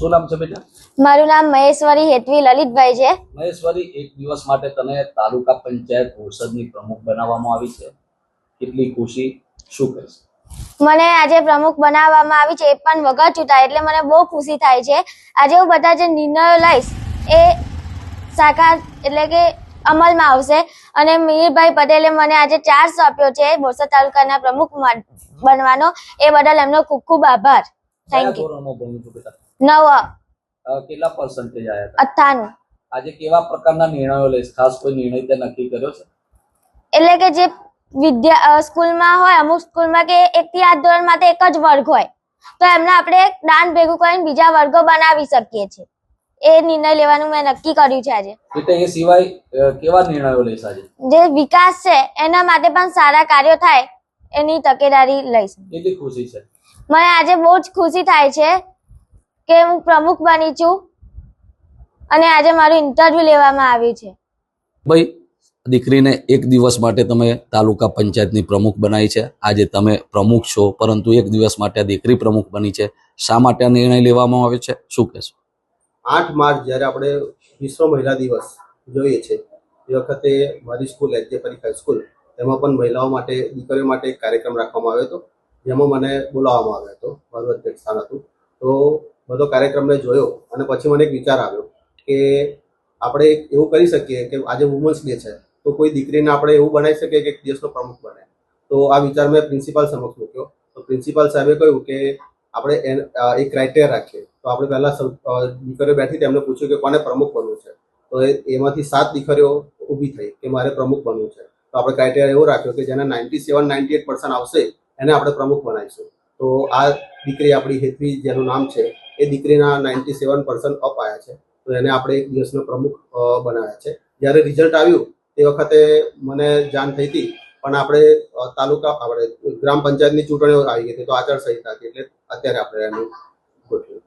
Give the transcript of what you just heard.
શું નામ છે બેટા? મારું નામ મહેશ્વરી હેતવી લલિતભાઈ છે. મહેશ્વરી એક દિવસ માટે તને તાલુકા પંચાયત બોરસદની પ્રમુખ બનાવવામાં આવી છે. કેટલી ખુશી? શું કહીશ? મને આજે પ્રમુખ બનાવવામાં આવી છે એ પણ વગર ચૂંટાય એટલે મને બહુ ખુશી થાય છે. આજે હું બધા જે નિર્ણયો લઈશ એ સાકાર એટલે કે અમલમાં આવશે. અને મિહિરભાઈ પટેલે મને આજે ચાર્જ સોંપ્યો છે બોરસદ તાલુકાના પ્રમુખ બનવાનો. એ બદલ એમનો ખૂબ ખૂબ આભાર. થેન્ક યુ નવ. કેટલા પર્સન્ટેજ આવ્યા હતા? અઠ્ઠાણું. આજે કેવા પ્રકારના નિર્ણયો લઈશ? ખાસ કોઈ નિર્ણય તે નક્કી કર્યો છે? એટલે કે જે વિદ્યા સ્કૂલમાં હોય અમુક સ્કૂલમાં કે એક થી આઠ ધોરણ માટે એક જ વર્ગ હોય તો એમને આપણે દાન ભેગું કરીને બીજા વર્ગો બનાવી શકીએ છીએ. એ નિર્ણય લેવાનું મેં નક્કી કર્યું છે આજે. એટલે એ સિવાય કેવા નિર્ણયો લઈશ આજે? જે વિકાસ છે એના માટે પણ સારા કાર્યો થાય એની તકેદારી લઈશ. કેટલી ખુશી છે. મને આજે બહુ જ ખુશી થાય છે કે હું પ્રમુખ બની છું અને આજે મારું ઇન્ટરવ્યુ લેવામાં આવ્યું છે. ભાઈ દીકરીને એક દિવસ માટે તમે તાલુકા પંચાયતની પ્રમુખ બનાવી છે. આજે તમે પ્રમુખ છો પરંતુ એક દિવસ માટે આ દીકરી પ્રમુખ બની છે. શા માટે આ નિર્ણય લેવામાં આવ્યો છે? શું કહેશો? આઠ માર્ચ જ્યારે આપણે વિશ્વ મહિલા દિવસ જોઈએ છે એ વખતે મારી સ્કૂલ એચ જે પરીખ સ્કૂલ એમાં પણ મહિલાઓ માટે દીકરીઓ માટે એક કાર્યક્રમ રાખવામાં આવ્યો હતો. જેમાં મને બોલાવવામાં આવ્યો હતો મારું અધ્યક્ષ સ્થાન હતું. તો બધો કાર્યક્રમ મેં જોયો અને પછી મને એક વિચાર આવ્યો કે આપણે એવું કરી શકીએ કે આજે વુમન્સ ડે છે, તો કોઈ દીકરીને આપણે એવું બનાવી શકીએ કે દેશનો પ્રમુખ બને. તો આ વિચાર મેં પ્રિન્સિપાલ સમક્ષ મૂક્યો. તો પ્રિન્સિપાલ સાહેબે કહ્યું કે આપણે એ એક ક્રાઇટેરિયા રાખીએ. તો આપણે પહેલાં દીકરીઓ બેઠી તેમને પૂછ્યું કે કોને પ્રમુખ બનવું છે? તો એમાંથી સાત દીકરીઓ ઊભી થઈ કે મારે પ્રમુખ બનવું છે. તો આપણે ક્રાઇટેરિયા એવો રાખ્યો કે જેના નાઇન્ટી સેવન નાઇન્ટી એટ આવશે એને આપણે પ્રમુખ બનાવીશું. તો આ દીકરી આપણી હેતવી જેનું નામ છે, એ દીકરીના નાઇન્ટી સેવન પર્સન્ટ અપ આવ્યા છે. તો એને આપણે એક દિવસનો પ્રમુખ બનાવ્યા છે. જ્યારે રિઝલ્ટ આવ્યું, તે વખતે મને જાણ થઈ હતી, પણ આપણે તાલુકા, આપણે ગ્રામ પંચાયતની ચૂંટણીઓ આવી ગઈ હતી, તો આચારસંહિતા હતી, એટલે અત્યારે આપણે એનું ગોઠવ્યું.